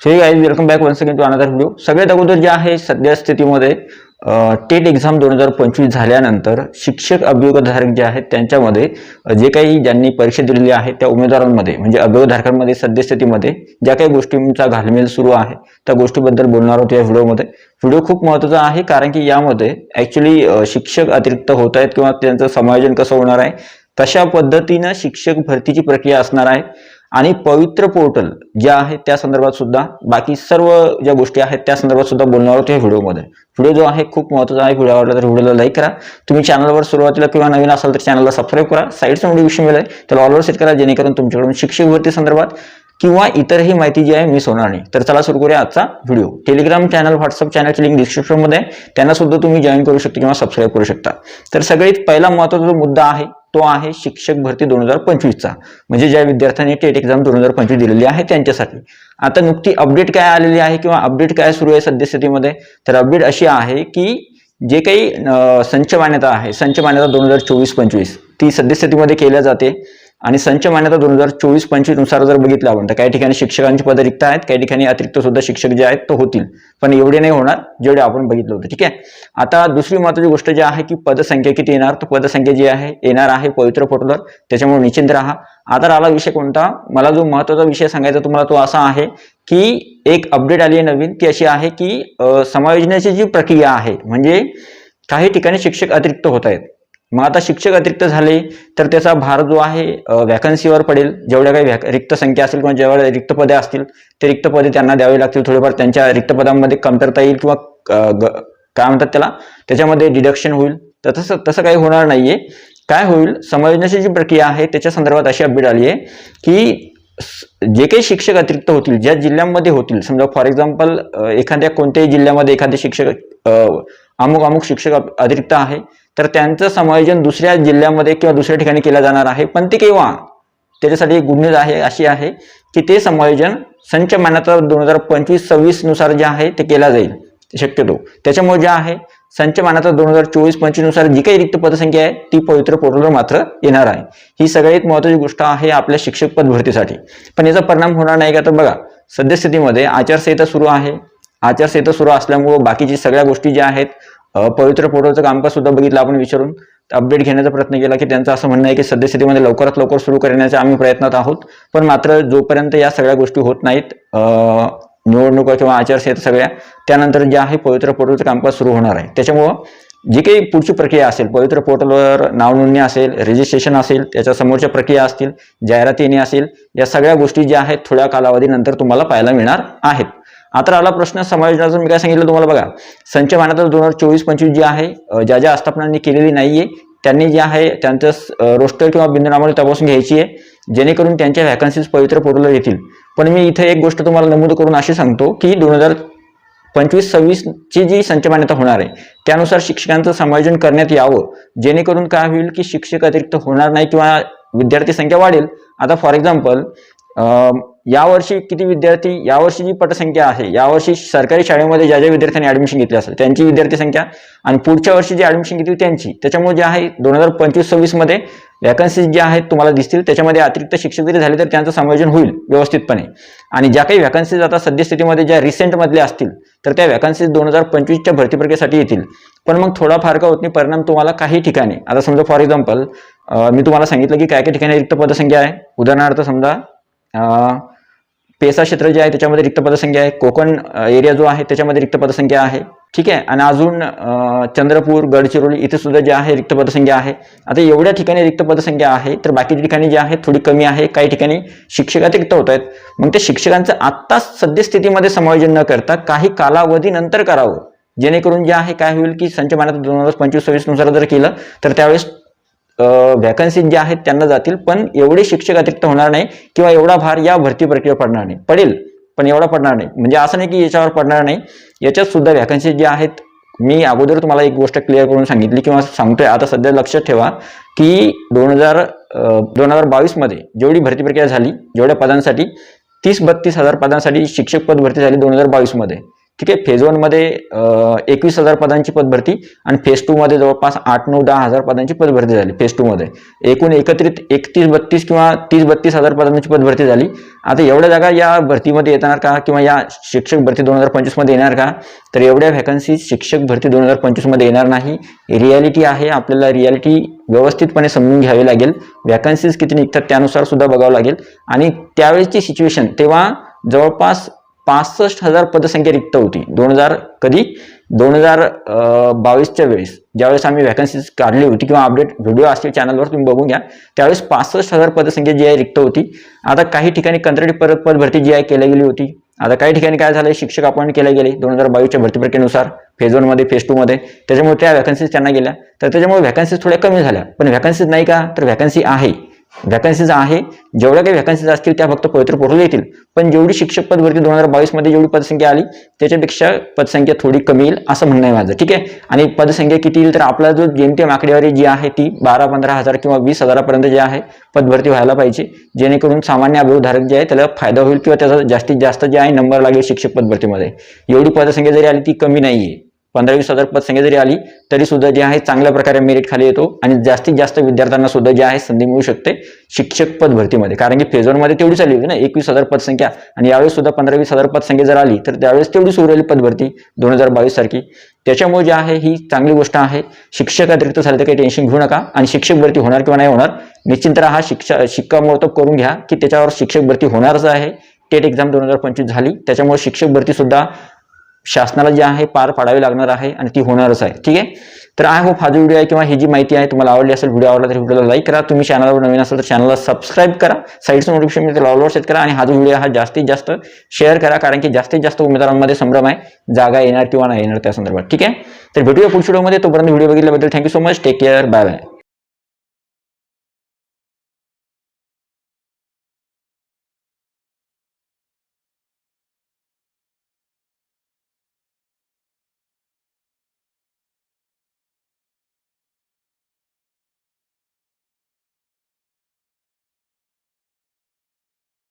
So guys welcome back once again to another video सगळ्यात अगोदर जे आहे सध्या स्थितीमध्ये टेट एक्झाम दोन हजार पंचवीस झाल्यानंतर शिक्षक अभियोगधारक जे आहेत त्यांच्यामध्ये जे काही ज्यांनी परीक्षा दिलेली आहे त्या उमेदवारांमध्ये म्हणजे अभियोगधारकांमध्ये सद्यस्थितीमध्ये ज्या काही गोष्टींचा घालमेल सुरू आहे त्या गोष्टीबद्दल बोलणार आहोत या व्हिडिओमध्ये. व्हिडिओ खूप महत्त्वाचा आहे कारण की यामध्ये ॲक्च्युली शिक्षक अतिरिक्त होत आहेत किंवा त्यांचं समायोजन कसं होणार आहे कशा पद्धतीनं शिक्षक भरतीची प्रक्रिया असणार आहे आणि पवित्र पोर्टल जे आहे त्या संदर्भात सुद्धा बाकी सर्व ज्या गोष्टी आहेत त्या संदर्भात सुद्धा बोलणार आहोत या व्हिडिओमध्ये. व्हिडिओ जो आहे खूप महत्त्वाचा आहे. व्हिडिओ आवडला तर व्हिडिओला लाईक करा. तुम्ही चॅनलवर सुरुवातीला किंवा नवीन असाल तर चॅनलला सबस्क्राईब करा. साईडचा नोटिफिकेशन मिळेल त्याला ऑलवर सेट करा जेणेकरून तुमच्याकडून शिक्षक भरती संदर्भात किंवा इतरही माहिती जी आहे मिस होणार नाही. तर चला सुरू करूया आजचा व्हिडिओ. टेलिग्राम चॅनल व्हॉट्सअप चॅनलची लिंक डिस्क्रिप्शनमध्ये आहे त्यांना सुद्धा तुम्ही जॉईन करू शकता किंवा सबस्क्राईब करू शकता. तर सगळ्यात पहिला महत्त्वाचा जो मुद्दा आहे तो आहे शिक्षक भरती दोन हजार पंचवीसचा. म्हणजे ज्या विद्यार्थ्यांनी टेट एक्झाम दोन हजार पंचवीस दिलेली आहे त्यांच्यासाठी. आता नुकती अपडेट काय आलेली आहे किंवा अपडेट काय सुरू आहे सद्यस्थितीमध्ये? तर अपडेट अशी आहे की जे काही संच मान्यता आहे संच मान्यता दोन हजार चोवीस पंचवीस ती सद्यस्थितीमध्ये केल्या जाते. आणि संच मान्यता दोन हजार चोवीस पंचवीसनुसार जर बघितलं आपण तर काही ठिकाणी शिक्षकांची पदं रिक्त आहेत काही ठिकाणी अतिरिक्त सुद्धा शिक्षक जे आहेत तो होतील. पण एवढे नाही होणार जेवढे आपण बघितलं होतं. ठीक आहे? आता दुसरी महत्वाची गोष्ट जी आहे की पदसंख्या किती येणार? तर पदसंख्या जी आहे येणार आहे पवित्र पोर्टलवर त्याच्यामुळे निश्चिंत राहा. आता आला विषय कोणता? मला जो महत्त्वाचा विषय सांगायचा तुम्हाला तो असा आहे की एक अपडेट आली आहे नवीन ती अशी आहे की समायोजनाची जी प्रक्रिया आहे म्हणजे काही ठिकाणी शिक्षक अतिरिक्त होत आहेत. मग आता शिक्षक अतिरिक्त झाले तर त्याचा भार जो आहे व्हॅकन्सीवर पडेल. जेवढ्या काही व्हॅक रिक्त संख्या असेल किंवा जेवढ्या रिक्त पदे असतील ते रिक्त पदे त्यांना द्यावी लागतील थोडेफार. त्यांच्या रिक्त पदांमध्ये कमतरता येईल किंवा ग- काय म्हणतात त्याला? त्याच्यामध्ये डिडक्शन होईल. तर तसं तसं काही होणार नाहीये. काय होईल? समजण्याची जी प्रक्रिया आहे त्याच्या संदर्भात अशी अपडेट आली आहे की जे काही शिक्षक अतिरिक्त होतील ज्या जिल्ह्यांमध्ये होतील समजा फॉर एक्झाम्पल एखाद्या कोणत्याही जिल्ह्यामध्ये एखादे शिक्षक अमुक अमुक शिक्षक अप- अतिरिक्त आहे तर त्यांचं समायोजन दुसऱ्या जिल्ह्यामध्ये किंवा दुसऱ्या ठिकाणी केलं जाणार आहे. पण ते केव्हा? त्याच्यासाठी एक गुड न्यूज आहे अशी आहे की ते समायोजन संच मान्यता दोन हजार पंचवीस सव्वीसनुसार जे आहे ते केला जाईल. शक्यतो. त्याच्यामुळे जे आहे संच मान्यता दोन हजार चोवीस पंचवीसनुसार जी काही रिक्त पदसंख्या आहे ती पवित्र पोर्टलवर मात्र येणार आहे. ही सगळ्यात महत्वाची गोष्ट आहे आपल्या शिक्षक पद भरतीसाठी. पण याचा परिणाम होणार नाही का? तर बघा सद्यस्थितीमध्ये आचारसंहिता सुरू आहे. आचारसंहिता सुरू असल्यामुळं बाकीची सगळ्या गोष्टी ज्या आहेत पवित्र पोर्टलचं कामकाज सुद्धा बघितलं आपण विचारून. अपडेट घेण्याचा प्रयत्न केला की त्यांचं असं म्हणणं आहे की सद्यस्थितीमध्ये लवकरात लवकर सुरू करण्याच्या आम्ही प्रयत्नात आहोत. पण मात्र जोपर्यंत या सगळ्या गोष्टी होत नाहीत निवडणुका किंवा आचारसंहिता सगळ्या त्यानंतर जे आहे पवित्र पोर्टलचं कामकाज सुरू होणार आहे. त्याच्यामुळं जी काही पुढची प्रक्रिया असेल पवित्र पोर्टलवर नावनोंदणी असेल रजिस्ट्रेशन असेल त्याच्या समोरच्या प्रक्रिया असतील जाहिरात येणे असेल या सगळ्या गोष्टी ज्या आहेत थोड्या कालावधीनंतर तुम्हाला पाहायला मिळणार आहेत. आता आला प्रश्न समायोजनाचा. मी काय सांगितलं तुम्हाला बघा संच मान्यता दोन हजार चोवीस पंचवीस जी आहे ज्या ज्या आस्थापनांनी केलेली नाहीये त्यांनी जे आहे त्यांचं रोस्टर किंवा बिंदुनामावली तपासून घ्यायची आहे जेणेकरून त्यांच्या व्हॅकन्सीज पवित्र पोर्टलवर येतील. पण मी इथे एक गोष्ट तुम्हाला नमूद करून अशी सांगतो की दोन हजार पंचवीस सव्वीसची जी संच मान्यता होणार आहे त्यानुसार शिक्षकांचं समायोजन करण्यात यावं. जेणेकरून काय होईल की शिक्षक अतिरिक्त होणार नाही किंवा विद्यार्थी संख्या वाढेल. आता फॉर एक्झाम्पल यावर्षी किती विद्यार्थी यावर्षी जी पटसंख्या आहे यावर्षी सरकारी शाळेमध्ये ज्या ज्या विद्यार्थ्यांनी ऍडमिशन घेतली असेल त्यांची विद्यार्थी संख्या आणि पुढच्या वर्षी जी ऍडमिशन घेतली त्यांची त्याच्यामुळे जे आहे दोन हजार पंचवीस सव्वीसमध्ये वॅकन्सीज ज्या आहेत तुम्हाला दिसतील त्याच्यामध्ये अतिरिक्त शिक्षक जरी झाले तर त्यांचं समायोजन होईल व्यवस्थितपणे. आणि ज्या काही व्हॅकन्सीज आता सद्यस्थितीमध्ये ज्या रिसेंट मधल्या असतील तर त्या व्हॅकन्सीज दोन हजार पंचवीसच्या भरती प्रक्रियेसाठी येतील. पण मग थोडा फार का होत नाही परिणाम तुम्हाला काही ठिकाणी. आता समजा फॉर एक्झाम्पल मी तुम्हाला सांगितलं की काय काय ठिकाणी रिक्त पदसंख्या आहे. उदाहरणार्थ समजा पेसा क्षेत्र जे आहे त्याच्यामध्ये रिक्त पदसंख्या आहे. कोकण एरिया जो आहे त्याच्यामध्ये रिक्त पदसंख्या आहे. ठीक आहे? आणि अजून चंद्रपूर गडचिरोली इथे सुद्धा जे आहे रिक्त पदसंख्या आहे. आता एवढ्या ठिकाणी रिक्त पदसंख्या आहे तर बाकीच्या ठिकाणी जे आहे थोडी कमी आहे. काही ठिकाणी शिक्षकात रिक्त होत आहेत. मग ते शिक्षकांचं आत्ता सद्यस्थितीमध्ये समायोजन न करता काही कालावधीनंतर करावं. जेणेकरून जे आहे काय होईल की संच मान्यता दोन हजार पंचवीस सव्वीसनुसार जर केलं तर त्यावेळेस व्हॅकन्सी ज्या आहेत त्यांना जातील पण एवढे शिक्षक अतिरिक्त होणार नाही किंवा एवढा भार या भरती प्रक्रियेवर पडणार नाही. पडेल पण एवढा पडणार नाही. म्हणजे असं नाही की याच्यावर पडणार नाही. याच्यात सुद्धा व्हॅकन्सी ज्या आहेत मी अगोदर तुम्हाला एक गोष्ट क्लिअर करून सांगितली किंवा सांगतोय. आता सध्या लक्षात ठेवा की दोन हजार दोन हजार बावीसमध्ये जेवढी भरती प्रक्रिया झाली जेवढ्या पदांसाठी तीस बत्तीस हजार पदांसाठी शिक्षक पद भरती झाली दोन हजार बावीसमध्ये ठीक आहे? फेज वनमध्ये एकवीस हजार पदांची पदभरती आणि फेज टूमध्ये जवळपास आठ नऊ दहा हजार पदांची पदभरती झाली फेज टूमध्ये एकूण एकत्रित एकतीस बत्तीस किंवा तीस बत्तीस हजार पदांची पदभरती झाली. आता एवढ्या जागा या भरतीमध्ये येणार का किंवा या शिक्षक भरती दोन हजार पंचवीसमध्ये येणार का? तर एवढ्या व्हॅकन्सी शिक्षक भरती दोन हजार पंचवीसमध्ये येणार नाही. रियालिटी आहे आपल्याला रियालिटी व्यवस्थितपणे समजून घ्यावी लागेल. व्हॅकन्सीज किती निघतात त्यानुसार सुद्धा बघावं लागेल. आणि त्यावेळेसची सिच्युएशन तेव्हा जवळपास पासष्ट हजार पदसंख्या रिक्त होती. दोन हजार कधी? दोन हजार बावीसच्या वेळेस. ज्यावेळेस आम्ही व्हॅकन्सीज काढली होती किंवा अपडेट व्हिडिओ असतील चॅनलवर तुम्ही बघून घ्या. त्यावेळेस पासष्ट हजार पदसंख्या जी आहे रिक्त होती. आता काही ठिकाणी कंत्राटी परत पद भरती जी आहे केली गेली होती. आता काही ठिकाणी काय झालं शिक्षक अपॉइंट केले गेले दोन हजार बावीसच्या भरती प्रक्रियेनुसार फेज वनमध्ये फेज टूमध्ये त्याच्यामुळे त्या व्हॅकन्सीज त्यांना गेल्या. तर त्याच्यामुळे व्हॅकन्सीज थोड्या कमी झाल्या. पण व्हॅकन्सीज नाही का? तर व्हॅकन्सी आहे. व्हॅकन्सीज आहे जेवढ्या काही व्हॅकन्सीज असतील त्या फक्त पवित्र पोर्टल येतील. पण जेवढी शिक्षक पद भरती दोन हजार बावीसमध्ये जेवढी पदसंख्या आली त्याच्यापेक्षा पदसंख्या थोडी कमी येईल असं म्हणणं आहे माझं. ठीक आहे? आणि पदसंख्या किती येईल तर आपला जो जेमतेम आकडेवारी जी आहे ती बारा पंधरा हजार किंवा वीस हजारापर्यंत जी आहे पदभरती व्हायला पाहिजे. जेणेकरून सामान्य अभिवधारक जे आहे त्याला फायदा होईल किंवा त्याचा जास्तीत जास्त जे आहे नंबर लागेल शिक्षक पदभरतीमध्ये एवढी पदसंख्या जरी आली ती कमी नाहीये. पंधरा वीस हजार पदसंख्या जरी आली तरी सुद्धा जे आहे चांगल्या प्रकारे मेरिट खाली येतो आणि जास्तीत जास्त विद्यार्थ्यांना सुद्धा जे आहे संधी मिळू शकते शिक्षक पद भरतीमध्ये. कारण की फेजमध्ये तेवढीच आली होती ना एकवीस हजार पदसंख्या आणि यावेळेस सुद्धा पंधरा वीस हजार पदसंख्या जर आली तर त्यावेळेस तेवढीच उरलेली पदभरती दोन हजार बावीस सारखी. त्याच्यामुळे जे आहे ही चांगली गोष्ट आहे. शिक्षक अतिरिक्त झालं तर काही टेन्शन घेऊ नका. आणि शिक्षक भरती होणार किंवा नाही होणार निश्चिंत हा शिक्षा शिक्कामोर्तब करून घ्या की त्याच्यावर शिक्षक भरती होणारच आहे. टेट एक्झाम दोन हजार पंचवीस झाली. त्याच्यामुळे शिक्षक भरती सुद्धा शासनाला जे आहे पार पाडावी लागणार आहे आणि ती होणारच आहे. ठीक आहे? तर आय होप हा जो व्हिडिओ आहे किंवा ही जी माहिती आहे तुम्हाला आवडली असेल व्हिडिओ आवडला तर व्हिडिओला लाईक करा. तुम्ही चॅनलवर नवीन असेल तर चॅनलला सबस्क्राईब करा. साईडचं नोटिफिकेशन मिळते ऑलवर सेट करा आणि हा जो व्हिडिओ हा जास्तीत जास्त शेअर करा. कारण की जास्तीत जास्त उमेदवारांमध्ये संभ्रम आहे. जागा येणार किंवा नाही येणार त्या संदर्भात. ठीक आहे? तर भेटूया पुढच्या व्हिडिओमध्ये तोपर्यंत video बघितल्याबद्दल thank you so much take care bye bye